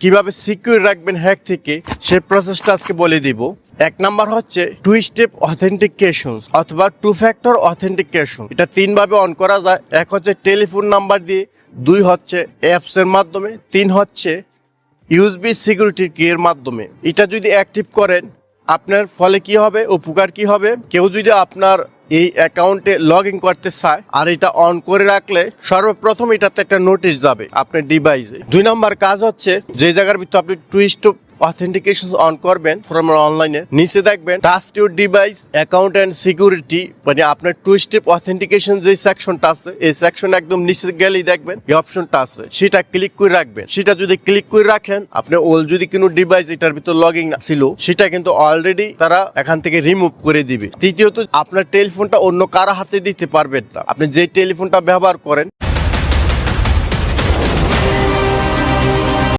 কীভাবে সিকিউর রাখবেন হ্যাক থেকে, সেই প্রসেসটা আজকে বলে দিব। এক নাম্বার হচ্ছে টু স্টেপ অথেন্টিকেশন অথবা টু ফ্যাক্টর অথেন্টিকেশন এটা তিন ভাবে অন করা যায়। এক হচ্ছে টেলিফোন নাম্বার দিয়ে, দুই হচ্ছে অ্যাপস এর মাধ্যমে, তিন হচ্ছে ইউএসবি সিকিউরিটি কি এর মাধ্যমে। এটা যদি অ্যাক্টিভ করেন, আপনার ফলে কি হবে? উপকার কি হবে? কেউ যদি আপনার এই অ্যাকাউন্টে লগ ইন করতে চায় আর এটা অন করে রাখলে সর্বপ্রথম এটাতে একটা নোটিশ যাবে আপনার ডিভাইসে দুই নম্বর কাজ হচ্ছে যে জায়গার ভিতরে আপনি টুইস্ট অথেন্টিকেশন অন করবেন ফ্রম অনলাইনে নিচে দেখবেন trust your device account and security মানে আপনার টু স্টেপ অথেন্টিকেশন যে সেকশনটা আছে, এই সেকশন একদম নিচে গেলেই দেখবেন, এই অপশনটা আছে। সেটা ক্লিক করে রাখবেন। সেটা যদি ক্লিক করে রাখেন, আপনি ওল যদি কোনো ডিভাইস এটার ভিতর লগিং ছিল, সেটা কিন্তু অলরেডি তারা এখান থেকে রিমুভ করে দিবে। তৃতীয়ত, আপনার টেলিফোনটা অন্য কারও হাতে দিতে পারবেন না। আপনি যে টেলিফোনটা ব্যবহার করেন